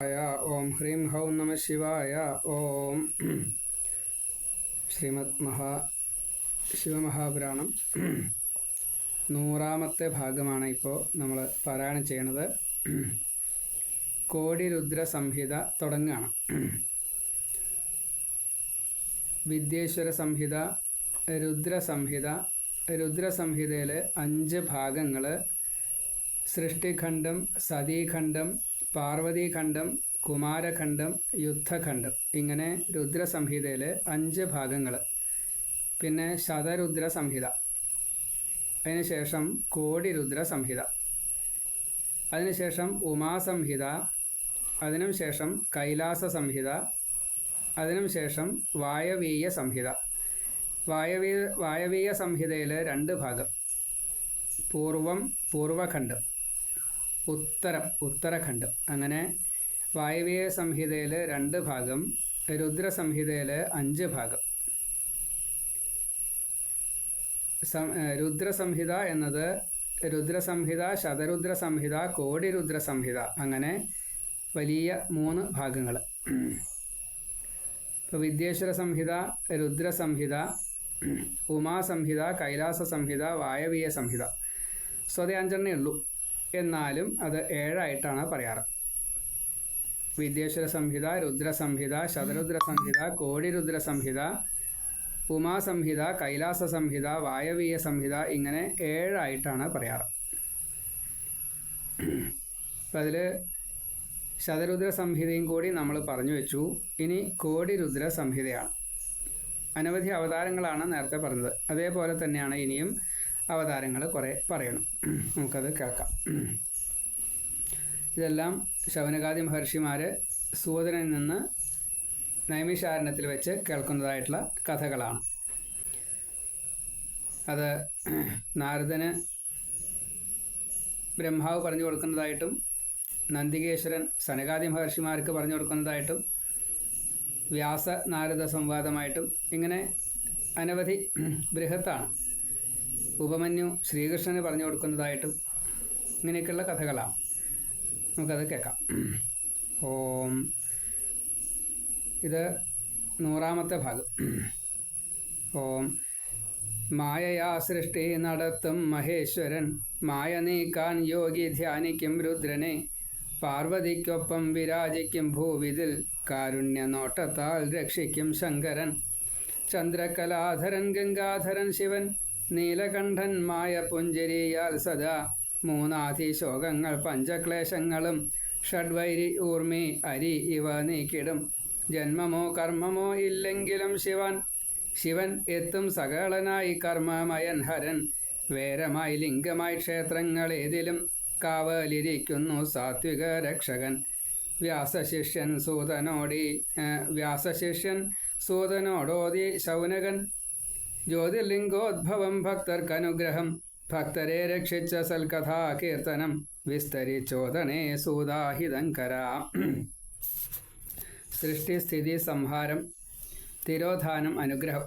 ഓം ഹ്രീം ഹൗ നമ ശിവായ ഓം ശ്രീമദ് മഹാ ശിവമഹാപുരാണം നൂറാമത്തെ ഭാഗമാണ് ഇപ്പോൾ നമ്മൾ പാരായണം ചെയ്യണത്. കോടി രുദ്ര സംഹിത തുടങ്ങുകയാണ് വിദ്യേശ്വര സംഹിത രുദ്ര സംഹിത രുദ്ര സംഹിതയിലെ അഞ്ച് ഭാഗങ്ങൾ സൃഷ്ടിഖണ്ഡം സതീഖണ്ഡം പാർവതീഖണ്ഡം കുമാരഖണ്ഡം യുദ്ധഖണ്ഡം ഇങ്ങനെ രുദ്രസംഹിതയിൽ അഞ്ച് ഭാഗങ്ങൾ പിന്നെ ശതരുദ്ര സംഹിത അതിനുശേഷം കോടിരുദ്ര സംഹിത അതിനുശേഷം ഉമാസംഹിത. അതിനും ശേഷം കൈലാസ സംഹിത അതിനും ശേഷം വായവീയ സംഹിത വായവീയ വായവീയ സംഹിതയിൽ രണ്ട് ഭാഗം. പൂർവം പൂർവഖണ്ഡം. ഉത്തരം ഉത്തരഖണ്ഡം. അങ്ങനെ വായവീയ സംഹിതയിൽ രണ്ട് ഭാഗം രുദ്ര സംഹിതയിൽ അഞ്ച് ഭാഗം. രുദ്ര സംഹിത എന്നത് രുദ്ര സംഹിത ശതരുദ്ര സംഹിത കോടി രുദ്ര സംഹിത അങ്ങനെ വലിയ മൂന്ന് ഭാഗങ്ങൾ. ഇപ്പോൾ വിദ്യേശ്വര സംഹിത രുദ്ര സംഹിത ഉമാസംഹിത കൈലാസ സംഹിത വായവീയ സംഹിത സ്വതേ അഞ്ചെണ്ണേ ഉള്ളൂ. എന്നാലും അത് ഏഴായിട്ടാണ് പറയാറ്. വിദ്യേശ്വര സംഹിത രുദ്ര സംഹിത ശതരുദ്ര സംഹിത കോടിരുദ്ര സംഹിത ഉമാസംഹിത കൈലാസ സംഹിത വായവീയ സംഹിത ഇങ്ങനെ ഏഴായിട്ടാണ് പറയാറ്. അപ്പം അതിൽ ശതരുദ്ര സംഹിതയും കൂടി നമ്മൾ പറഞ്ഞു വെച്ചു. ഇനി കോടിരുദ്ര സംഹിതയാണ് അനവധി അവതാരങ്ങളാണ് നേരത്തെ പറഞ്ഞത്. അതേപോലെ തന്നെയാണ് ഇനിയും അവതാരങ്ങൾ കുറേ പറയണം. നമുക്കത് കേൾക്കാം. ഇതെല്ലാം ശൗനകാദി മഹർഷിമാർ സൂതനിൽ നിന്ന് നൈമിശാരണത്തിൽ വെച്ച് കേൾക്കുന്നതായിട്ടുള്ള കഥകളാണ്. അത് നാരദന് ബ്രഹ്മാവ് പറഞ്ഞു കൊടുക്കുന്നതായിട്ടും നന്ദികേശ്വരൻ സനകാദി മഹർഷിമാർക്ക് പറഞ്ഞു കൊടുക്കുന്നതായിട്ടും വ്യാസ നാരദ സംവാദമായിട്ടും ഇങ്ങനെ അനവധി ബൃഹത്താണ്. ഉപമന്യു ശ്രീകൃഷ്ണന് പറഞ്ഞു കൊടുക്കുന്നതായിട്ടും ഇങ്ങനെയൊക്കെയുള്ള കഥകളാണ് നമുക്കത് കേൾക്കാം. ഓം. ഇത് നൂറാമത്തെ ഭാഗം. ഓം. മായയാ സൃഷ്ടി നടത്തും മഹേശ്വരൻ. മായ നീക്കാൻ യോഗി ധ്യാനിക്കും രുദ്രനെ. പാർവതിക്കൊപ്പം വിരാജിക്കും ഭൂവിതിൽ. കാരുണ്യ നോട്ടത്താൽ രക്ഷിക്കും ശങ്കരൻ. ചന്ദ്രകലാധരൻ ഗംഗാധരൻ ശിവൻ. നീലകണ്ഠൻ മായ പുഞ്ചരിയാൽ സദാ. മൂന്നാധിശോകങ്ങൾ പഞ്ചക്ലേശങ്ങളും ഷഡ്വൈരി ഊർമി അരി ഇവ നീക്കിടും. ജന്മമോ കർമ്മമോ ഇല്ലെങ്കിലും ശിവൻ. ശിവൻ എത്തും സകലനായി കർമ്മമയൻ ഹരൻ. വേരമായി ലിംഗമായി ക്ഷേത്രങ്ങൾ ഏതിലും കാവലിരിക്കുന്നു സാത്വിക രക്ഷകൻ. വ്യാസശിഷ്യൻ സൂതനോടി വ്യാസശിഷ്യൻ സൂതനോടോതി ശൗനകൻ. ജ്യോതിർലിംഗോദ്ഭവം ഭക്തർക്കനുഗ്രഹം. ഭക്തരെ രക്ഷിച്ച സൽകഥാ കീർത്തനം. വിസ്തരിച്ചോദനേ സൂതാഹിതങ്കര സൃഷ്ടിസ്ഥിതി സംഹാരം. തിരോധാനം അനുഗ്രഹം.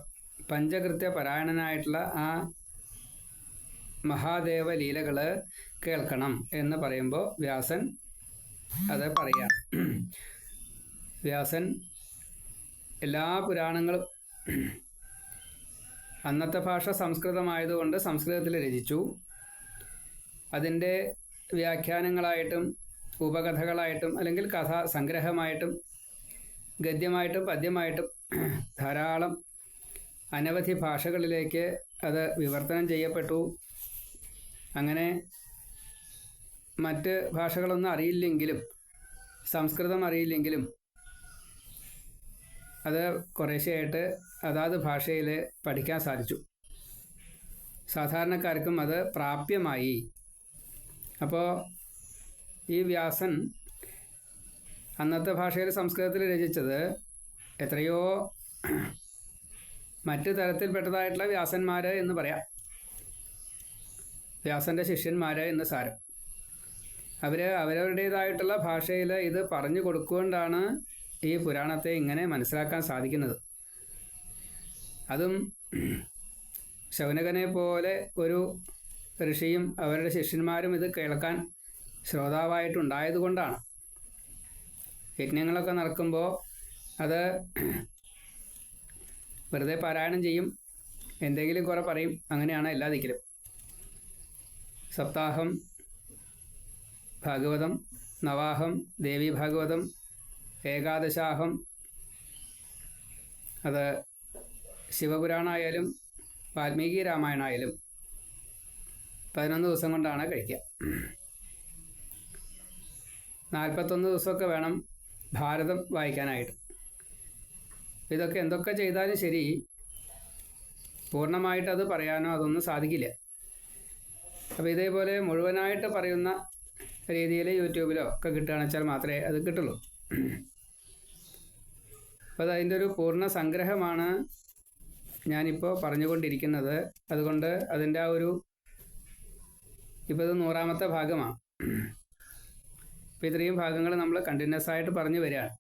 പഞ്ചകൃത്യ പരായണനായിട്ടുള്ള ആ മഹാദേവ ലീലകൾ കേൾക്കണം എന്ന് പറയുമ്പോൾ വ്യാസൻ അത് പറയാം. വ്യാസൻ എല്ലാ പുരാണങ്ങളും അന്നത്തെ ഭാഷ സംസ്കൃതമായതുകൊണ്ട് സംസ്കൃതത്തിൽ രചിച്ചു. അതിന്റെ വ്യാഖ്യാനങ്ങളായിട്ടും ഉപകഥകളായിട്ടും അല്ലെങ്കിൽ കഥ സംഗ്രഹമായിട്ടും ഗദ്യമായിട്ടും പദ്യമായിട്ടും ധാരാളം അനവധി ഭാഷകളിലേക്ക് അത് വിവർത്തനം ചെയ്യപ്പെട്ടു. അങ്ങനെ മറ്റ് ഭാഷകളൊന്നും അറിയില്ലെങ്കിലും സംസ്കൃതം അറിയില്ലെങ്കിലും അത് കുറേശ്ശെയായിട്ട് അതാത് ഭാഷയിൽ പഠിക്കാൻ സാധിച്ചു. സാധാരണക്കാർക്കും അത് പ്രാപ്യമായി. അപ്പോൾ ഈ വ്യാസൻ അന്നത്തെ ഭാഷയിൽ സംസ്കൃതത്തിൽ രചിച്ചത് എത്രയോ മറ്റു തരത്തിൽപ്പെട്ടതായിട്ടുള്ള വ്യാസന്മാർ എന്ന് പറയാം. വ്യാസന്റെ ശിഷ്യന്മാർ എന്ന് സാരം. അവർ അവരവരുടേതായിട്ടുള്ള ഭാഷയിൽ ഇത് പറഞ്ഞു കൊടുക്കുകൊണ്ടാണ് ഈ പുരാണത്തെ ഇങ്ങനെ മനസ്സിലാക്കാൻ സാധിക്കുന്നത്. അതും ശൗനകനെ പോലെ ഒരു ഋഷിയും അവരുടെ ശിഷ്യന്മാരും ഇത് കേൾക്കാൻ ശ്രോതാവായിട്ടുണ്ടായത് കൊണ്ടാണ് യജ്ഞങ്ങളൊക്കെ നടക്കുമ്പോൾ അത് വെറുതെ പാരായണം ചെയ്യും എന്തെങ്കിലും കുറെ പറയും അങ്ങനെയാണ് എല്ലാ ദിക്കിലും. സപ്താഹം ഭാഗവതം നവാഹം ദേവി ഭാഗവതം ഏകാദശാഹം. അത് ശിവപുരാണമായാലും വാൽമീകി രാമായണമായാലും പതിനൊന്ന് ദിവസം കൊണ്ടാണ് കഴിക്കുക. നാൽപ്പത്തൊന്ന് ദിവസമൊക്കെ വേണം ഭാരതം വായിക്കാനായിട്ട്. ഇതൊക്കെ എന്തൊക്കെ ചെയ്താലും ശരി പൂർണമായിട്ട് അത് പറയാനോ അതൊന്നും സാധിക്കില്ല. അപ്പോൾ ഇതേപോലെ മുഴുവനായിട്ട് പറയുന്ന രീതിയിൽ യൂട്യൂബിലോ ഒക്കെ കിട്ടുകയാണെന്ന് വെച്ചാൽ മാത്രമേ അത് കിട്ടുള്ളൂ. അപ്പോൾ അത് അതിന്റെ ഒരു പൂർണ സംഗ്രഹമാണ് ഞാനിപ്പോൾ പറഞ്ഞുകൊണ്ടിരിക്കുന്നത്. അതുകൊണ്ട് അതിന്റെ ആ ഒരു ഇപ്പോൾ ഇത് നൂറാമത്തെ ഭാഗമാണ് ഇപ്പം ഇത്രയും ഭാഗങ്ങൾ നമ്മൾ കണ്ടിന്യൂസ് ആയിട്ട് പറഞ്ഞു വരികയാണ്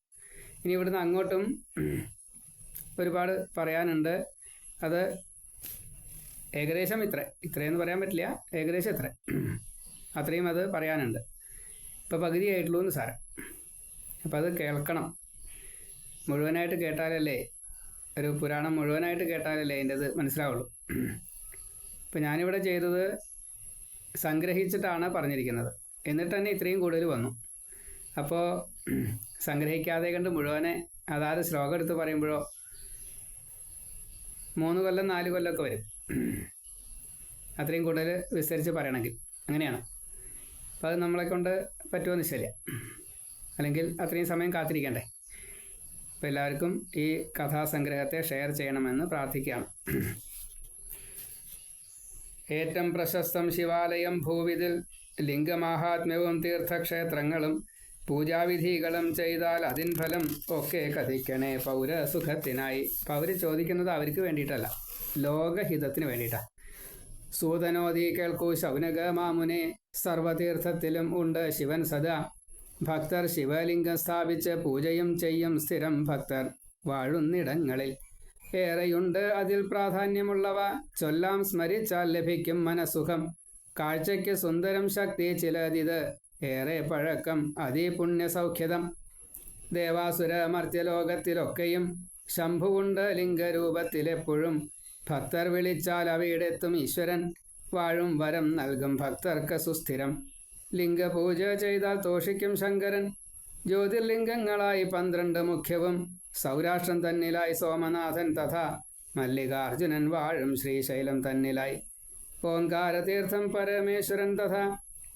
ഇനി ഇവിടുന്ന് അങ്ങോട്ടും ഒരുപാട് പറയാനുണ്ട്. അത് ഏകദേശം ഇത്ര. ഇത്രയെന്ന് പറയാൻ പറ്റില്ല. ഏകദേശം ഇത്ര. അത്രയും അത് പറയാനുണ്ട്. ഇപ്പോൾ പകുതിയായിട്ടുള്ളൂ എന്ന് സാരം അപ്പോൾ അത് കേൾക്കണം. മുഴുവനായിട്ട് കേട്ടാലല്ലേ? ഒരു പുരാണം മുഴുവനായിട്ട് കേട്ടാലല്ലേ അതിന്റെ അത് മനസ്സിലാവുള്ളൂ. ഇപ്പം ഞാനിവിടെ ചെയ്തത് സംഗ്രഹിച്ചിട്ടാണ് പറഞ്ഞിരിക്കുന്നത്. എന്നിട്ട് തന്നെ ഇത്രയും കൂടുതൽ വന്നു. അപ്പോൾ സംഗ്രഹിക്കാതെ കണ്ട് മുഴുവനെ അതാത് ശ്ലോകം എടുത്ത് പറയുമ്പോഴോ മൂന്ന് കൊല്ലം നാല് കൊല്ലമൊക്കെ വരും. അത്രയും കൂടുതൽ വിസ്തരിച്ച് പറയണമെങ്കിൽ. അങ്ങനെയാണ്. അപ്പോൾ അത് നമ്മളെ കൊണ്ട് പറ്റുമെന്ന് ശരിയ അല്ലെങ്കിൽ അത്രയും സമയം കാത്തിരിക്കണ്ടേ? അപ്പോൾ എല്ലാവർക്കും ഈ കഥാസംഗ്രഹത്തെ ഷെയർ ചെയ്യണമെന്ന് പ്രാർത്ഥിക്കുകയാണ്. ഏറ്റവും പ്രശസ്തം ശിവാലയം ഭൂവിതിൽ ലിംഗമാഹാത്മ്യവും തീർത്ഥക്ഷേത്രങ്ങളും പൂജാവിധികളും ചെയ്താൽ അതിൻ ഫലം ഒക്കെ കഥിക്കണേ പൗരസുഖത്തിനായി. പൗര് ചോദിക്കുന്നത് അവർക്ക് വേണ്ടിയിട്ടല്ല ലോകഹിതത്തിന് വേണ്ടിയിട്ടാണ് സൂതനോദി കേൾക്കൂ ശൗനക മാമുനെ സർവതീർത്ഥത്തിലും ഉണ്ട് ശിവൻ സദാ. ഭക്തർ ശിവലിംഗം സ്ഥാപിച്ച് പൂജയും ചെയ്യും സ്ഥിരം ഭക്തർ. വാഴുന്നിടങ്ങളിൽ ഏറെയുണ്ട് അതിൽ പ്രാധാന്യമുള്ളവ. ചൊല്ലാം സ്മരിച്ചാൽ ലഭിക്കും മനസുഖം കാഴ്ചയ്ക്ക് സുന്ദരം ശക്തി ചിലതിത്. ഏറെ പഴക്കം അതിപുണ്യ സൗഖ്യതം ദേവാസുര മർത്യലോകത്തിലൊക്കെയും ശംഭുവുണ്ട് ലിംഗരൂപത്തിലെപ്പോഴും. ഭക്തർ വിളിച്ചാൽ അവയിടെത്തും ഈശ്വരൻ. വാഴും വരം നൽകും ഭക്തർക്ക് സുസ്ഥിരം. ലിംഗപൂജ ചെയ്താൽ തോഷിക്കും ശങ്കരൻ. ജ്യോതിർലിംഗങ്ങളായി പന്ത്രണ്ട് മുഖ്യവും സൗരാഷ്ട്രം തന്നിലായി സോമനാഥൻ തഥ മല്ലികാർജുനൻ വാഴും ശ്രീശൈലം തന്നിലായി. ഓങ്കാരതീർത്ഥം പരമേശ്വരൻ തഥ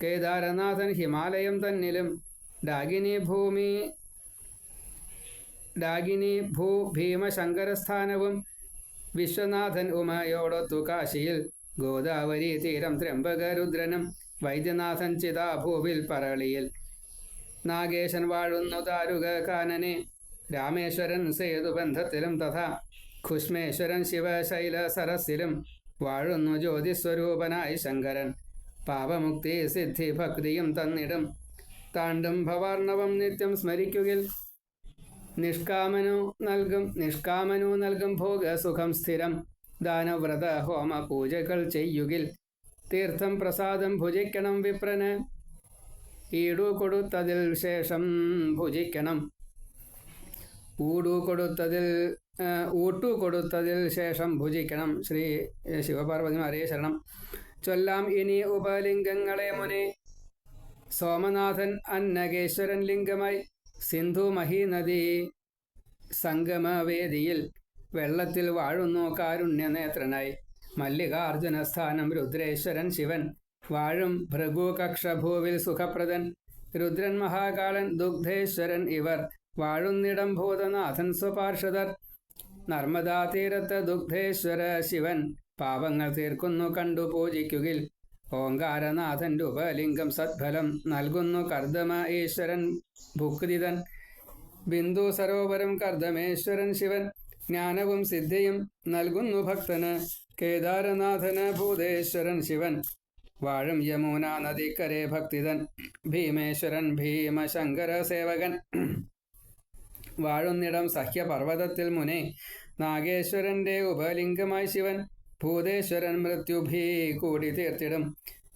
കേദാരനാഥൻ ഹിമാലയം തന്നിലും. ഡാഗിനി ഭൂമി ഡാഗിനി ഭൂ ഭീമശങ്കരസ്ഥാനവും. വിശ്വനാഥൻ ഉമയോടൊത്തു കാശിയിൽ ഗോദാവരി തീരം ത്രംബകരുദ്രനും വൈദ്യനാഥൻ ചിതാഭൂവിൽ പറളിയിൽ. നാഗേശൻ വാഴുന്നു താരുക കാനനെ. രാമേശ്വരൻ സേതുബന്ധത്തിലും തഥാ. ഖുഷ്മേശ്വരൻ ശിവശൈല സരസിലും വാഴുന്നു ജ്യോതിസ്വരൂപനായി ശങ്കരൻ. പാപമുക്തി സിദ്ധി ഭക്തിയും തന്നിടും. താണ്ടും ഭവാർണവം നിത്യം സ്മരിക്കുകിൽ. നിഷ്കാമനു നൽകും നിഷ്കാമനു നൽകും ഭോഗസുഖം സ്ഥിരം. ദാനവ്രത ഹോമ പൂജകൾ ചെയ്യുകിൽ. തീർത്ഥം പ്രസാദം ഭുജിക്കണം വിപ്രന്. ഈടു കൊടുത്തതിൽ ശേഷം ഭുജിക്കണം. ഊടു കൊടുത്തതിൽ ഊട്ടു കൊടുത്തതിൽ ശേഷം ഭുജിക്കണം. ശ്രീ ശിവപാർവതി അറിയ ശരണം. ചൊല്ലാം ഇനി ഉപലിംഗങ്ങളെ മുനെ. സോമനാഥൻ അന്നകേശ്വരൻ ലിംഗമായി. സിന്ധു മഹീനദി സംഗമവേദിയിൽ വെള്ളത്തിൽ വാഴുന്നു കാരുണ്യനേത്രനായി. മല്ലികാർജുന സ്ഥാനം രുദ്രേശ്വരൻ ശിവൻ. വാഴും ഭൃഗുകക്ഷഭൂവിൽ സുഖപ്രദൻ. രുദ്രൻ മഹാകാളൻ ദുഗ്ധേശ്വരൻ ഇവർ. വാഴുന്നിടം ഭൂതനാഥൻ സ്വപാർഷദർ നർമ്മദാ തീരത്ത് ദുഗ്ധേശ്വര ശിവൻ. പാപങ്ങൾ തീർക്കുന്നു കണ്ടു പൂജിക്കുകിൽ. ഓങ്കാരനാഥൻ രൂപലിംഗം സദ്ഫലം നൽകുന്നു കർദമ ഈശ്വരൻ ഭുക്തിതൻ. ബിന്ദു സരോവരം കർദമേശ്വരൻ ശിവൻ. ജ്ഞാനവും സിദ്ധിയും നൽകുന്നു ഭക്തന്. കേദാരനാഥന് ഭൂതേശ്വരൻ ശിവൻ. വാഴും യമുന നദിക്കരെ ഭക്തിതൻ. ഭീമേശ്വരൻ ഭീമശങ്കര സേവകൻ. വാഴുന്നിടം സഹ്യപർവതത്തിൽ മുനെ നാഗേശ്വരന്റെ ഉപലിംഗമായി ശിവൻ. ഭൂതേശ്വരൻ മൃത്യുഭീ കൂടി തീർത്തിടും.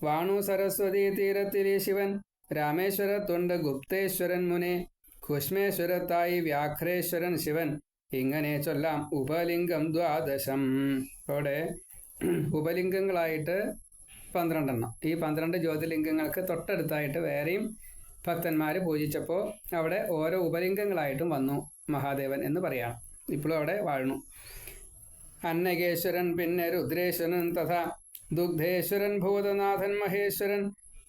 വാണു സരസ്വതി തീരത്തിലെ ശിവൻ. രാമേശ്വരത്തുണ്ട് ഗുപ്തേശ്വരൻ മുനെ. കുഷ്മേശ്വരത്തായി വ്യാഘ്രേശ്വരൻ ശിവൻ. ഇങ്ങനെ ചൊല്ലാം ഉപലിംഗം ദ്വാദശം. അവിടെ ഉപലിംഗങ്ങളായിട്ട് പന്ത്രണ്ടെണ്ണം. ഈ പന്ത്രണ്ട് ജ്യോതിലിംഗങ്ങൾക്ക് തൊട്ടടുത്തായിട്ട് വേറെയും ഭക്തന്മാർ പൂജിച്ചപ്പോൾ അവിടെ ഓരോ ഉപലിംഗങ്ങളായിട്ടും വന്നു മഹാദേവൻ എന്ന് പറയാം ഇപ്പോഴും അവിടെ വാഴണു അന്നകേശ്വരൻ പിന്നെ രുദ്രേശ്വരൻ തഥാ ദുഗ്ധേശ്വരൻ ഭൂതനാഥൻ മഹേശ്വരൻ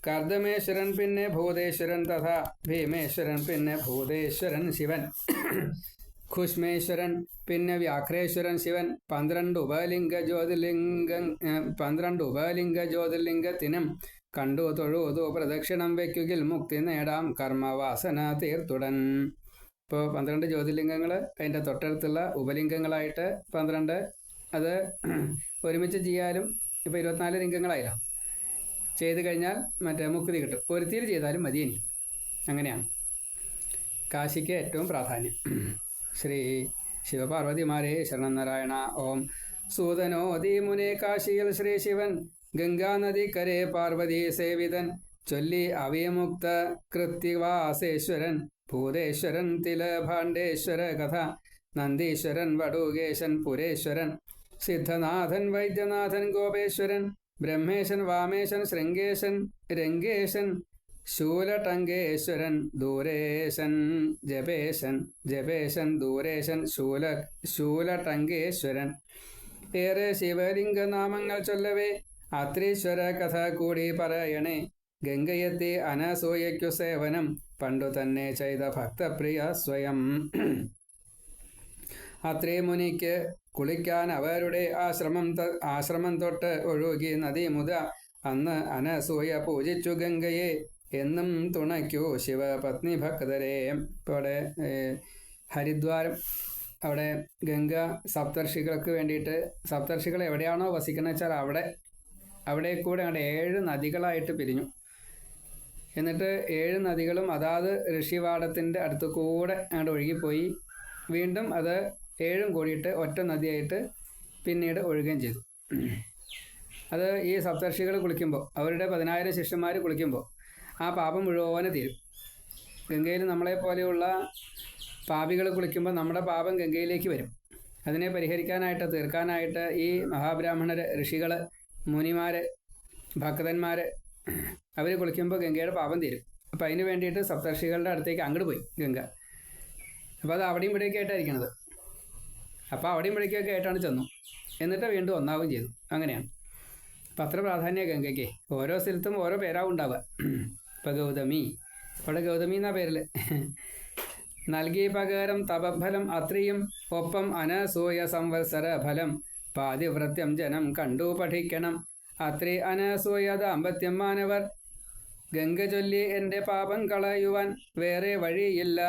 കർദമേശ്വരൻ പിന്നെ ഭൂതേശ്വരൻ തഥാ ഭീമേശ്വരൻ പിന്നെ ഭൂതേശ്വരൻ ശിവൻ. ഖുഷ്മേശ്വരൻ പിന്നെ വ്യാഘ്രേശ്വരൻ ശിവൻ പന്ത്രണ്ട് ഉപലിംഗ ജ്യോതിർലിംഗ പന്ത്രണ്ട് ഉപലിംഗ ജ്യോതിർലിംഗത്തിനും കണ്ടു തൊഴുതു പ്രദക്ഷിണം വയ്ക്കുകിൽ മുക്തി നേടാം കർമ്മവാസന തീർത്തുടൻ. ഇപ്പോൾ പന്ത്രണ്ട് ജ്യോതിർലിംഗങ്ങൾ അതിന്റെ തൊട്ടടുത്തുള്ള ഉപലിംഗങ്ങളായിട്ട് പന്ത്രണ്ട് അത് ഒരുമിച്ച് ചെയ്യാലും ഇപ്പോൾ ഇരുപത്തിനാല് ലിംഗങ്ങളായില്ല. ചെയ്ത് കഴിഞ്ഞാൽ മറ്റേ മുക്തി കിട്ടും. ഒരുത്തിയിൽ ചെയ്താലും മതി ഇനി. അങ്ങനെയാണ്. കാശിക്ക് ഏറ്റവും പ്രാധാന്യം. ശ്രീ ശിവപാർവതിമാരെ ശരണനാരായണ ഓം. സൂതനോ മുനെ കാശിയിൽ ശ്രീ ശിവൻ. ഗംഗാനദിക്കരെ പാർവതി സേവിതൻ. ചൊല്ലി അവയമുക്ത കൃത്യവാസേശ്വരൻ. ഭൂതേശ്വരൻ തിലഭാണ്ഡേശ്വര കഥ. നന്ദീശ്വരൻ വടുകേശൻ പുരേശ്വരൻ. സിദ്ധനാഥൻ വൈദ്യനാഥൻ ഗോപേശ്വരൻ. ബ്രഹ്മേശൻ വാമേശൻ ശൃംഗേശൻ രംഗേശൻ. ശൂലടങ്കേശ്വരൻ ദൂരേശൻ ജപേശൻ ജപേശൻ ദൂരേശൻ ശൂല ശൂലടങ്കേശ്വരൻ. ഏറെ ശിവലിംഗനാമങ്ങൾ ചൊല്ലവേ അത്രീശ്വര കഥ കൂടി പറയണേ. ഗംഗയത്തെ അനസൂയയ്ക്കു സേവനം പണ്ടു തന്നെ ചെയ്ത ഭക്തപ്രിയ സ്വയം. അത്രേ മുനിക്ക് കുളിക്കാൻ അവരുടെ ആശ്രമം ആശ്രമം തൊട്ട് ഒഴുകി നദി മുത അന്ന് അനസൂയ പൂജിച്ചു ഗംഗയെ. എന്നും തുണയ്ക്കൂ ശിവപത്നി ഭക്തരെ. ഇപ്പോൾ അവിടെ ഹരിദ്വാരം അവിടെ ഗംഗ സപ്തർഷികൾക്ക് വേണ്ടിയിട്ട് സപ്തർഷികൾ എവിടെയാണോ വസിക്കുന്നത് വെച്ചാൽ അവിടെ അവിടെ കൂടെ അവിടെ ഏഴ് നദികളായിട്ട് പിരിഞ്ഞു. എന്നിട്ട് ഏഴ് നദികളും അതാത് ഋഷിവാടത്തിന്റെ അടുത്ത് കൂടെ അങ്ങോട്ട് ഒഴുകിപ്പോയി. വീണ്ടും അത് ഏഴും കൂടിയിട്ട് ഒറ്റ നദിയായിട്ട് പിന്നീട് ഒഴുകുകയും ചെയ്തു. അത് ഈ സപ്തർഷികൾ കുളിക്കുമ്പോൾ അവരുടെ പതിനായിരം ശിഷ്യന്മാർ കുളിക്കുമ്പോൾ ആ പാപം മുഴുവനെ തീരും. ഗംഗയിൽ നമ്മളെ പോലെയുള്ള പാപികൾ കുളിക്കുമ്പോൾ നമ്മുടെ പാപം ഗംഗയിലേക്ക് വരും. അതിനെ പരിഹരിക്കാനായിട്ട് തീർക്കാനായിട്ട് ഈ മഹാബ്രാഹ്മണർ ഋഷികൾ മുനിമാർ ഭക്തന്മാർ അവർ കുളിക്കുമ്പോൾ ഗംഗയുടെ പാപം തീരും. അപ്പം അതിന് വേണ്ടിയിട്ട് സപ്തർഷികളുടെ അടുത്തേക്ക് അങ്ങോട്ട് പോയി ഗംഗ. അപ്പോൾ അത് അവിടെയും ഇവിടെയൊക്കെ ആയിട്ടായിരിക്കണത്. അപ്പോൾ അവിടെയും ഇവിടേക്കൊക്കെ ആയിട്ടാണ് ചെന്നു. എന്നിട്ട് വീണ്ടും ഒന്നാവുകയും ചെയ്തു. അങ്ങനെയാണ്. അപ്പം അത്ര പ്രാധാന്യ ഗംഗയ്ക്ക്. ഓരോ സ്ഥലത്തും ഓരോ പേരാവും ഉണ്ടാവുക. ഇപ്പം അവിടെ ഗൗതമി എന്നാ പേരിൽ നൽകി പകരം തപഫലം അത്രയും ഒപ്പം അനസൂയ സംവത്സര ഫലം. പാതിവൃത്യം ജനം കണ്ടു പഠിക്കണം. അത്രി അനസൂയ ദാമ്പത്യം മാനവർ. ഗംഗ ചൊല്ലി എന്റെ പാപം കളയുവാൻ വേറെ വഴിയില്ല.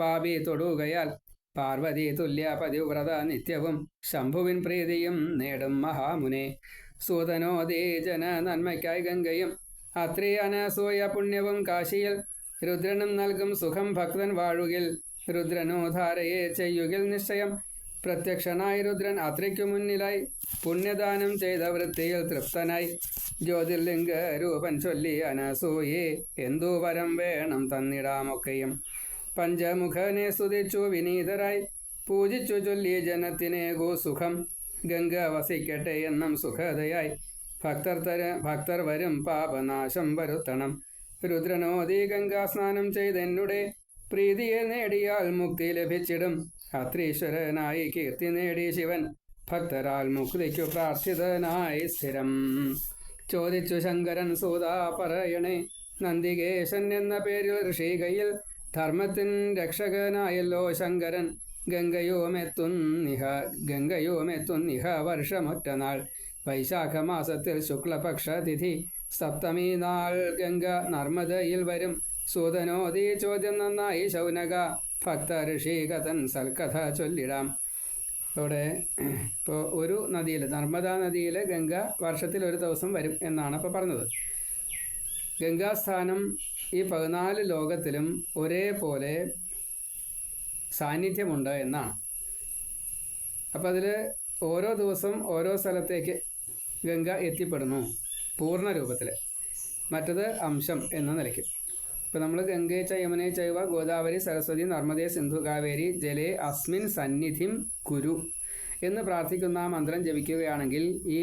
പാപി തൊടുകയാൽ പാർവതി തുല്യ പതിവ്രത നിത്യവും ശംഭുവിൻ പ്രീതിയും നേടും മഹാമുനെ. സൂതനോദേ ജന നന്മയ്ക്കായി ഗംഗയും അത്രേ അനാസൂയ പുണ്യവും കാശിയിൽ രുദ്രനും നൽകും സുഖം ഭക്തൻ വാഴുകിൽ. രുദ്രനോ ധാരയെ ചെയ്യുകിൽ നിശ്ചയം. പ്രത്യക്ഷനായി രുദ്രൻ അത്രയ്ക്കു മുന്നിലായി. പുണ്യദാനം ചെയ്ത വൃത്തിയിൽ തൃപ്തനായി. ജ്യോതിർലിംഗ രൂപൻ ചൊല്ലി അനസൂയെ എന്തു വരം വേണം തന്നിടാമൊക്കെയും. പഞ്ചമുഖനെ സ്തുതിച്ചു വിനീതരായി. പൂജിച്ചു ചൊല്ലി ജനത്തിനേകു സുഖം. ഗംഗ വസിക്കട്ടെ എന്നും സുഖതയായി ഭക്തർ തര ഭക്തർ വരും പാപനാശം വരുത്തണം രുദ്രനോദി ഗംഗാസ്നാനം ചെയ്തെന്നുടെ പ്രീതിയെ നേടിയാൽ മുക്തി ലഭിച്ചിടും. അത്രീശ്വരനായി കീർത്തി നേടി ശിവൻ ഭക്തരാൽ മുക്തിക്കു പ്രാർത്ഥിതനായി സ്ഥിരം. ചോദിച്ചു ശങ്കരൻ സൂതാ പറയണേ നന്ദികേശൻ എന്ന പേരിൽ ഋഷികയിൽ ധർമ്മത്തിൻ രക്ഷകനായല്ലോ ശങ്കരൻ. ഗംഗയോമെത്തുന്നിഹ ഗംഗയോമെത്തുന്നിഹ വർഷമൊറ്റനാൾ മാസത്തിൽ ശുക്ലപക്ഷ തിഥി സപ്തമി നാൾ ഗംഗ നർമ്മദയിൽ വരും. സൂതനോദി ചോദ്യം നന്നായി ശൗനക ഭക്ത ഋഷി കഥൻ സൽക്കഥ ചൊല്ലിടാം. ഇവിടെ ഇപ്പോൾ ഒരു നദിയിൽ നർമ്മദാ നദിയിൽ ഗംഗ വർഷത്തിൽ ഒരു ദിവസം വരും എന്നാണ് ഇപ്പോൾ പറഞ്ഞത്. ഗംഗാസ്ഥാനം ഈ പതിനാല് ലോകത്തിലും ഒരേപോലെ സാന്നിധ്യമുണ്ട് എന്നാണ്. അപ്പോൾ അതിൽ ഓരോ ദിവസം ഓരോ സ്ഥലത്തേക്ക് ഗംഗ എത്തിപ്പെടുന്നു. പൂർണ രൂപത്തിൽ മറ്റത് അംശം എന്ന നിലയ്ക്ക്. ഇപ്പം നമ്മൾ ഗംഗയെ ച യമുനയെ ചൈവ ഗോദാവരി സരസ്വതി നർമ്മദേ സിന്ധു കാവേരി ജലേ അസ്മിൻ സന്നിധിം കുരു എന്ന് പ്രാർത്ഥിക്കുന്ന ആ മന്ത്രം ജപിക്കുകയാണെങ്കിൽ ഈ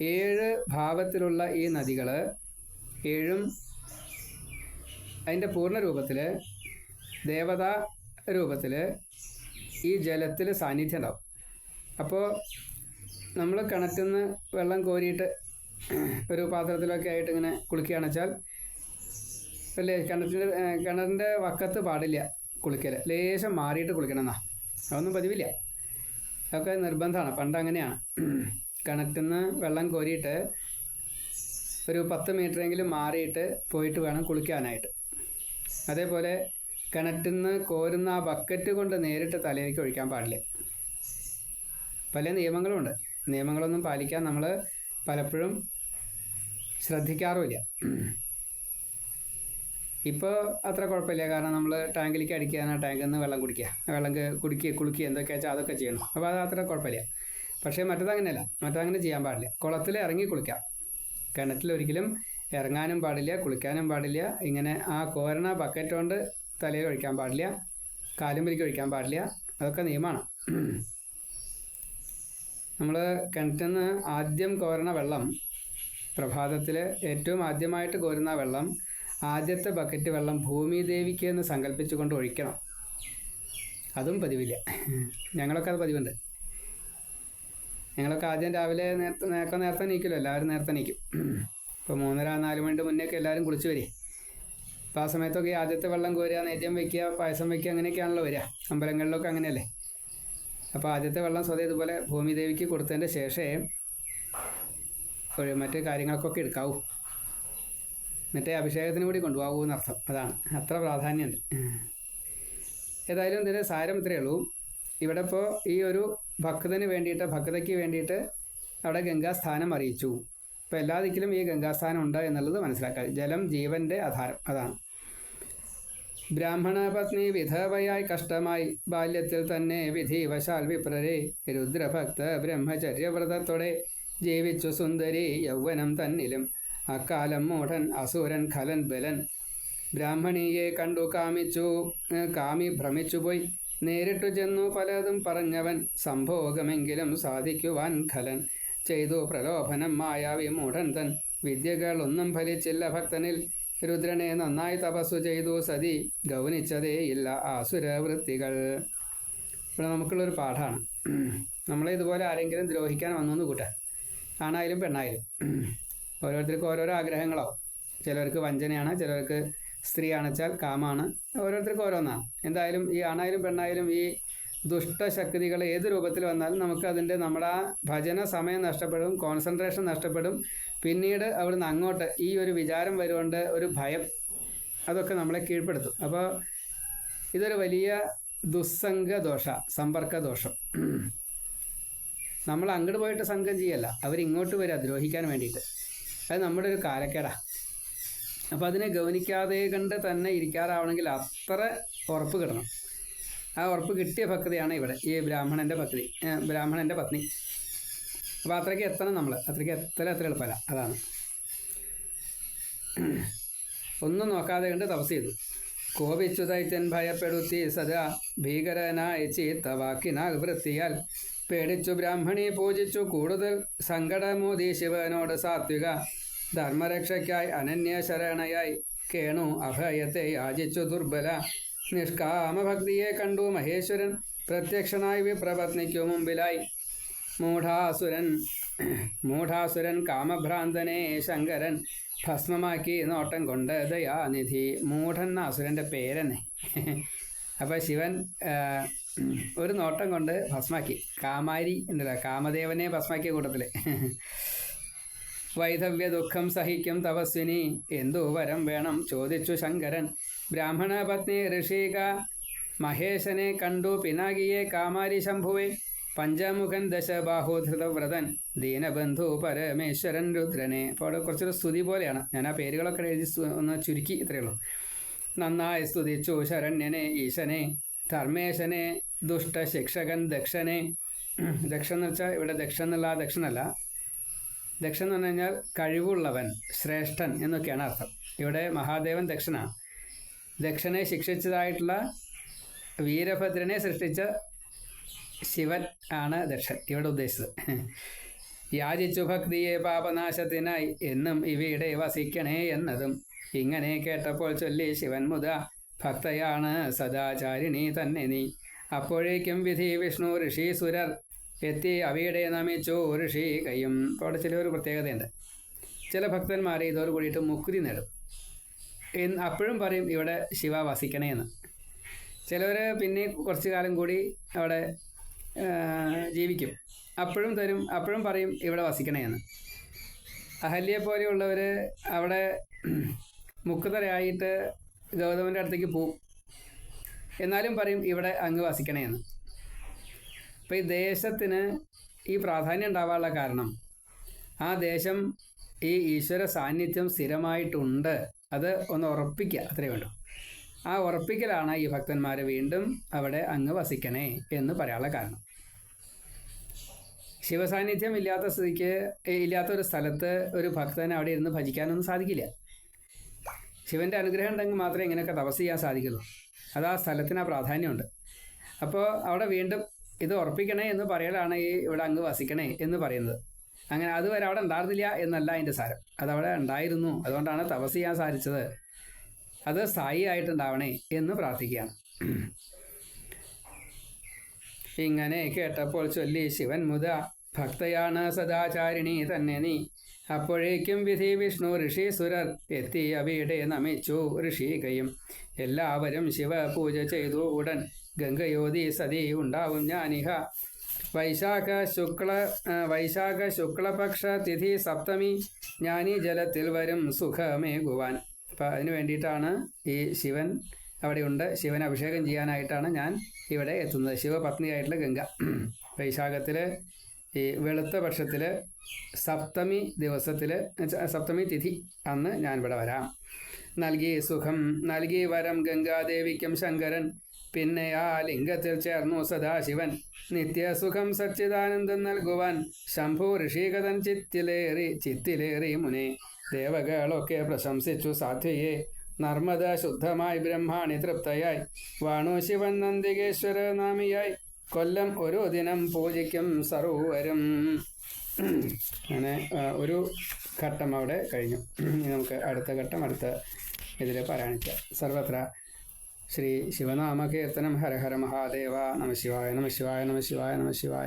ഏഴ് ഭാവത്തിലുള്ള ഈ നദികൾ ഏഴും അതിന്റെ പൂർണ രൂപത്തിൽ ദേവതാ രൂപത്തിൽ ഈ ജലത്തിൽ സാന്നിധ്യം ഉണ്ടാവും. അപ്പോൾ നമ്മൾ കിണറ്റിൽ നിന്ന് വെള്ളം കോരിയിട്ട് ഒരു പാത്രത്തിലൊക്കെ ആയിട്ട് ഇങ്ങനെ കുളിക്കുകയാണെന്ന് വെച്ചാൽ അല്ലേ? കിണറ്റിന്റെ കിണറിന്റെ വക്കത്ത് പാടില്ല കുളിക്കൽ ലേശം മാറിയിട്ട് കുളിക്കണം എന്നാ. അതൊന്നും പതിവില്ല. അതൊക്കെ നിർബന്ധമാണ്. പണ്ട് അങ്ങനെയാണ്. കിണറ്റിൽ നിന്ന് വെള്ളം കോരിയിട്ട് ഒരു പത്ത് മീറ്ററെങ്കിലും മാറിയിട്ട് പോയിട്ട് വേണം കുളിക്കാനായിട്ട്. അതേപോലെ കിണറ്റിൽ നിന്ന് കോരുന്ന ആ ബക്കറ്റ് കൊണ്ട് നേരിട്ട് തലയിലേക്ക് ഒഴിക്കാൻ പാടില്ല. പല നിയമങ്ങളുമുണ്ട് നിയമങ്ങളൊന്നും പാലിക്കാൻ നമ്മൾ പലപ്പോഴും ശ്രദ്ധിക്കാറുമില്ല. ഇപ്പോൾ അത്ര കുഴപ്പമില്ല. കാരണം നമ്മൾ ടാങ്കിലേക്ക് അടിക്കുകയാണ് ടാങ്കിൽ നിന്ന് വെള്ളം കുടിക്കുക. വെള്ളം കുടിക്കുക കുളിക്കുക എന്തൊക്കെ വെച്ചാൽ അതൊക്കെ ചെയ്യണം. അപ്പോൾ അത് അത്ര കുഴപ്പമില്ല. പക്ഷേ മറ്റത് അങ്ങനെയല്ല മറ്റതങ്ങനെ ചെയ്യാൻ പാടില്ല. കുളത്തിൽ ഇറങ്ങി കുളിക്കാം. കിണറ്റിൽ ഒരിക്കലും ഇറങ്ങാനും പാടില്ല കുളിക്കാനും പാടില്ല. ഇങ്ങനെ ആ കോരണ ബക്കറ്റ് കൊണ്ട് തലയിൽ ഒഴിക്കാൻ പാടില്ല. കാലും ഒഴിക്കാൻ പാടില്ല. അതൊക്കെ നിയമമാണ് നമ്മൾ കിണറ്റിൽ നിന്ന് ആദ്യം കോരണ വെള്ളം പ്രഭാതത്തിൽ ഏറ്റവും ആദ്യമായിട്ട് കോരുന്ന വെള്ളം ആദ്യത്തെ ബക്കറ്റ് വെള്ളം ഭൂമിദേവിക്ക് എന്ന് സങ്കല്പിച്ചുകൊണ്ട് ഒഴിക്കണം. അതും പതിവില്ല. ഞങ്ങളൊക്കെ അത് പതിവുണ്ട്. ഞങ്ങളൊക്കെ ആദ്യം രാവിലെ നേരത്തെ നേരത്തെ നേരത്തെ നീക്കുമല്ലോ എല്ലാവരും നേരത്തെ നീക്കും. ഇപ്പോൾ മൂന്നര നാല് മണിന്റെ മുന്നേക്ക് എല്ലാവരും കുളിച്ച് വരിക. അപ്പോൾ ആ സമയത്തൊക്കെ ആദ്യത്തെ വെള്ളം കോരുക നേദ്യം വയ്ക്കുക പായസം വയ്ക്കുക അങ്ങനെയൊക്കെയാണല്ലോ വരിക. അമ്പലങ്ങളിലൊക്കെ അങ്ങനെയല്ലേ? അപ്പോൾ ആദ്യത്തെ വെള്ളം സ്വതേ ഇതുപോലെ ഭൂമിദേവിക്ക് കൊടുത്തതിന്റെ ശേഷമേ മറ്റു കാര്യങ്ങൾക്കൊക്കെ എടുക്കാവൂ. മറ്റേ അഭിഷേകത്തിന് കൂടി കൊണ്ടുപോകൂ എന്നർത്ഥം. അതാണ്. അത്ര പ്രാധാന്യമുണ്ട് ഏതായാലും ഇതിന്റെ സാരം ഇത്രയേ ഉള്ളൂ. ഇവിടെ ഇപ്പോൾ ഈ ഒരു ഭക്തന് വേണ്ടിയിട്ട് ഭക്തയ്ക്ക് വേണ്ടിയിട്ട് അവിടെ ഗംഗാസ്ഥാനം അറിയിച്ചു. ഇപ്പോൾ എല്ലാ ദിക്കിലും ഈ ഗംഗാസ്ഥാനം ഉണ്ട് എന്നുള്ളത് മനസ്സിലാക്കുക ജലം ജീവന്റെ ആധാരം. അതാണ്. ബ്രാഹ്മണ പത്നി വിധവയായി കഷ്ടമായി ബാല്യത്തിൽ തന്നെ വിധിവശാൽ വിപ്രരെ രുദ്രഭക്ത ബ്രഹ്മചര്യവ്രതത്തോടെ ജീവിച്ചു സുന്ദരി യൗവനം തന്നിലും. അക്കാലം മൂഢൻ അസുരൻ ഖലൻ ബലൻ. ബ്രാഹ്മണിയെ കണ്ടു കാമിച്ചു കാമി ഭ്രമിച്ചുപോയി നേരിട്ടു ചെന്നു പലതും പറഞ്ഞവൻ സംഭോഗമെങ്കിലും സാധിക്കുവാൻ ഖലൻ. ചെയ്തു പ്രലോഭനം മായാവി മൂഢൻ തൻ. വിദ്യകളൊന്നും ഫലിച്ചില്ല ഭക്തനിൽ. രുദ്രനെ നന്നായി തപസ്സു ചെയ്തു. സതി ഗൗനിച്ചതേയില്ല ആസുരവൃത്തികൾ ഇവിടെ നമുക്കുള്ളൊരു പാഠമാണ്. നമ്മളെ ഇതുപോലെ ആരെങ്കിലും ദ്രോഹിക്കാൻ വന്നു കൂട്ടാൻ ആണായാലും പെണ്ണായാലും. ഓരോരുത്തർക്കും ഓരോരോ ആഗ്രഹങ്ങളോ ചിലർക്ക് വഞ്ചനയാണ് ചിലർക്ക് സ്ത്രീ അണച്ചാൽ കാമാണ്. ഓരോരുത്തർക്കും ഓരോന്നാണ്. എന്തായാലും ഈ ആണായാലും പെണ്ണായാലും ഈ ദുഷ്ടശക്തികൾ ഏത് രൂപത്തിൽ വന്നാലും നമുക്ക് അതിന്റെ നമ്മുടെ ആ ഭജന സമയം നഷ്ടപ്പെടും കോൺസെൻട്രേഷൻ നഷ്ടപ്പെടും. പിന്നീട് അവിടുന്ന് അങ്ങോട്ട് ഈ ഒരു വിചാരം വരുകൊണ്ട് ഒരു ഭയം അതൊക്കെ നമ്മളെ കീഴ്പ്പെടുത്തും. അപ്പോൾ ഇതൊരു വലിയ ദുസ്സംഗ ദോഷ സമ്പർക്ക ദോഷം നമ്മൾ അങ്ങോട്ട് പോയിട്ട് സംഘം ചെയ്യല്ല. അവരിങ്ങോട്ട് വരിക ദ്രോഹിക്കാൻ വേണ്ടിയിട്ട്. അത് നമ്മുടെ ഒരു കാലക്കേടാ. അപ്പോൾ അതിനെ ഗൗനിക്കാതെ കണ്ട് തന്നെ ഇരിക്കാറാവണമെങ്കിൽ അത്ര ഉറപ്പ് കിട്ടണം. ആ ഉറപ്പ് കിട്ടിയ ഭക്തിയാണ് ഇവിടെ ഈ ബ്രാഹ്മണന്റെ പത്നി ബ്രാഹ്മണന്റെ പത്നി. അപ്പോൾ അത്രയ്ക്ക് എത്തണം നമ്മൾ അത്രയ്ക്ക് എത്തല അത്ര എളുപ്പമല്ല അതാണ്. ഒന്നും നോക്കാതെ കണ്ട് തപസ് ചെയ്തു. കോപിച്ചു ഭയപ്പെടുത്തി സദാ ഭീകരനായി ചീത്ത വാക്കിനാൽ വൃത്തിയാൽ പേടിച്ചു ബ്രാഹ്മണി പൂജിച്ചു കൂടുതൽ സങ്കടമോദി ശിവനോട് സാത്വിക ധർമ്മരക്ഷയ്ക്കായി അനന്യ ശരണയായി കേണു അഭയത്തെ യാചിച്ചു ദുർബല നിഷ്കാമഭക്തിയെ കണ്ടു മഹേശ്വരൻ പ്രത്യക്ഷനായി വിപ്രപത്നിക്കു മുമ്പിലായി. മൂഢാസുരൻ മൂഢാസുരൻ കാമഭ്രാന്തനെ ശങ്കരൻ ഭസ്മമാക്കി നോട്ടം കൊണ്ട് ദയാനിധി മൂഢൻ അസുരന്റെ പേരനെ. അപ്പോൾ ശിവൻ ഒരു നോട്ടം കൊണ്ട് ഭസ്മാക്കി കാമാരി ഉണ്ടല്ലോ കാമദേവനെ ഭസ്മാക്കിയ കൂട്ടത്തിൽ വൈധവ്യ ദുഃഖം സഹിക്കും തപസ്വിനി എന്തു വരം വേണം? ചോദിച്ചു ശങ്കരൻ. ബ്രാഹ്മണ പത്നി ഋഷിക മഹേശനെ കണ്ടു. പിനാകിയെ കാമാരി ശംഭുവെ. പഞ്ചമുഖൻ ദശബാഹുധൃതവ്രതൻ. ദീനബന്ധു പരമേശ്വരൻ രുദ്രനെ. അപ്പോൾ അവിടെ കുറച്ചൊരു സ്തുതി പോലെയാണ്. ഞാൻ ആ പേരുകളൊക്കെ എഴുതി ഒന്ന് ചുരുക്കി ഇത്രയേ ഉള്ളൂ. നന്നായി സ്തുതിച്ചു ശരണ്യനെ ഈശനെ ധർമ്മേശനെ ദുഷ്ടശിക്ഷകൻ ദക്ഷനെ. ദക്ഷൻ എന്ന് വെച്ചാൽ ഇവിടെ ദക്ഷൻ എന്നുള്ള ദക്ഷനല്ല. ദക്ഷൻ എന്ന് പറഞ്ഞു കഴിഞ്ഞാൽ കഴിവുള്ളവൻ ശ്രേഷ്ഠൻ എന്നൊക്കെയാണ് അർത്ഥം. ഇവിടെ മഹാദേവൻ ദക്ഷനാണ് ദക്ഷനെ ശിക്ഷിച്ചതായിട്ടുള്ള വീരഭദ്രനെ സൃഷ്ടിച്ച ശിവൻ ആണ് ദക്ഷൻ ഇവിടെ ഉദ്ദേശിച്ചത്. യാചിച്ചു ഭക്തിയെ പാപനാശത്തിനായി എന്നും ഇവയുടെ വസിക്കണേ എന്നതും ഇങ്ങനെ കേട്ടപ്പോൾ ചൊല്ലി ശിവൻ മുത ഭക്തയാണ് സദാചാരിണി തന്നെ നീ. അപ്പോഴേക്കും വിധി വിഷ്ണു ഋഷി സുരർ എത്തി അവയുടെ നമിച്ചു ഋഷി കയ്യും. അവിടെ ചില ഒരു പ്രത്യേകതയുണ്ട്. ചില ഭക്തന്മാരെ ഇതോട് കൂടിയിട്ട് മുക്കുതി നേടും. എന്ന് അപ്പോഴും പറയും ഇവിടെ ശിവ വസിക്കണേ എന്ന് ചിലവർ പിന്നെ കുറച്ച് കാലം കൂടി അവിടെ ജീവിക്കും. അപ്പോഴും തരും അപ്പോഴും പറയും ഇവിടെ വസിക്കണേ എന്ന് അഹല്യയെ പോലെയുള്ളവർ അവിടെ മുക്കുതരായിട്ട് ഗൗതമന്റെ അടുത്തേക്ക് പോവും. എന്നാലും പറയും ഇവിടെ അങ്ങ് വസിക്കണേ എന്ന് അപ്പോൾ ഈ ദേശത്തിന് ഈ പ്രാധാന്യം ഉണ്ടാവാനുള്ള കാരണം ആ ദേശം ഈ ഈശ്വര സാന്നിധ്യം സ്ഥിരമായിട്ടുണ്ട്. അത് ഒന്ന് ഉറപ്പിക്കുക അത്രയേ ഉള്ളൂ. ആ ഉറപ്പിക്കലാണ് ഈ ഭക്തന്മാർ വീണ്ടും അവിടെ അങ്ങ് വസിക്കണേ എന്ന് പറയാനുള്ള കാരണം. ശിവസാന്നിധ്യം ഇല്ലാത്ത സ്ഥിതിക്ക് ഇല്ലാത്ത ഒരു സ്ഥലത്ത് ഒരു ഭക്തൻ അവിടെ ഇരുന്ന് ഭജിക്കാനൊന്നും സാധിക്കില്ല. ശിവന്റെ അനുഗ്രഹം ഉണ്ടെങ്കിൽ മാത്രമേ ഇങ്ങനെയൊക്കെ തപസ് ചെയ്യാൻ സാധിക്കുള്ളൂ. അത് ആ സ്ഥലത്തിന് ആ പ്രാധാന്യമുണ്ട്. അപ്പോൾ അവിടെ വീണ്ടും ഇത് ഉറപ്പിക്കണേ എന്ന് പറയലാണ് ഈ ഇവിടെ അങ്ങ് വസിക്കണേ എന്ന് പറയുന്നത്. അങ്ങനെ അതുവരെ അവിടെ ഉണ്ടായിരുന്നില്ല എന്നല്ല അതിന്റെ സാരം. അതവിടെ ഉണ്ടായിരുന്നു. അതുകൊണ്ടാണ് തപസ് ചെയ്യാൻ സാധിച്ചത്. അത് സ്ഥായി ആയിട്ടുണ്ടാവണേ എന്ന് പ്രാർത്ഥിക്കുകയാണ്. ഇങ്ങനെ കേട്ടപ്പോൾ ചൊല്ലി ശിവൻ മുത ഭക്തയാണ് സദാചാരിണി തന്നെ നീ. അപ്പോഴേക്കും വിധി വിഷ്ണു ഋഷി സുരർ എത്തി അവയുടെ നമിച്ചു ഋഷികയും. എല്ലാവരും ശിവ പൂജ ചെയ്തു ഉടൻ ഗംഗയോതി സതി ഉണ്ടാവും ഞാനിഹ. വൈശാഖ ശുക്ല വൈശാഖ ശുക്ലപക്ഷ തിഥി സപ്തമി ജ്ഞാനി ജലത്തിൽ വരും സുഖമേകുവാൻ. അപ്പം അതിനു വേണ്ടിയിട്ടാണ് ഈ ശിവൻ അവിടെയുണ്ട്. ശിവൻ അഭിഷേകം ചെയ്യാനായിട്ടാണ് ഞാൻ ഇവിടെ എത്തുന്നത്. ശിവപത്നിയായിട്ടുള്ള ഗംഗ. വൈശാഖത്തിൽ ഈ വെളുത്ത പക്ഷത്തിൽ സപ്തമി ദിവസത്തിൽ സപ്തമി തിഥി അന്ന് ഞാൻ ഇവിടെ വരാം. നൽകി സുഖം നൽകി വരം ഗംഗാദേവിക്കും ശങ്കരൻ. പിന്നെ ആ ലിംഗത്തിൽ ചേർന്നു സദാശിവൻ നിത്യസുഖം സച്ചിദാനന്ദം നൽകുവാൻ ശംഭു ഋഷികതൻ ചിത്തിലേറി ചിത്തിലേറി മുനെ. ദേവകളൊക്കെ പ്രശംസിച്ചു സാധ്യയെ നർമ്മദ ശുദ്ധമായി ബ്രഹ്മാണി തൃപ്തയായി. വാണു ശിവൻ നന്ദികേശ്വര നാമിയായി. കൊല്ലം ഒരു ദിനം പൂജിക്കും സർവരും അങ്ങനെ ഒരു ഘട്ടം അവിടെ കഴിഞ്ഞു. നമുക്ക് അടുത്ത ഘട്ടം അടുത്ത ഇതിൽ പാരായണിക്കാം സർവത്ര ശ്രീ ശിവനാമകീർത്തനം ഹര ഹര മഹാദേവ നമ ശിവായ നമ ശിവായ നമ ശിവായ നമ ശിവായ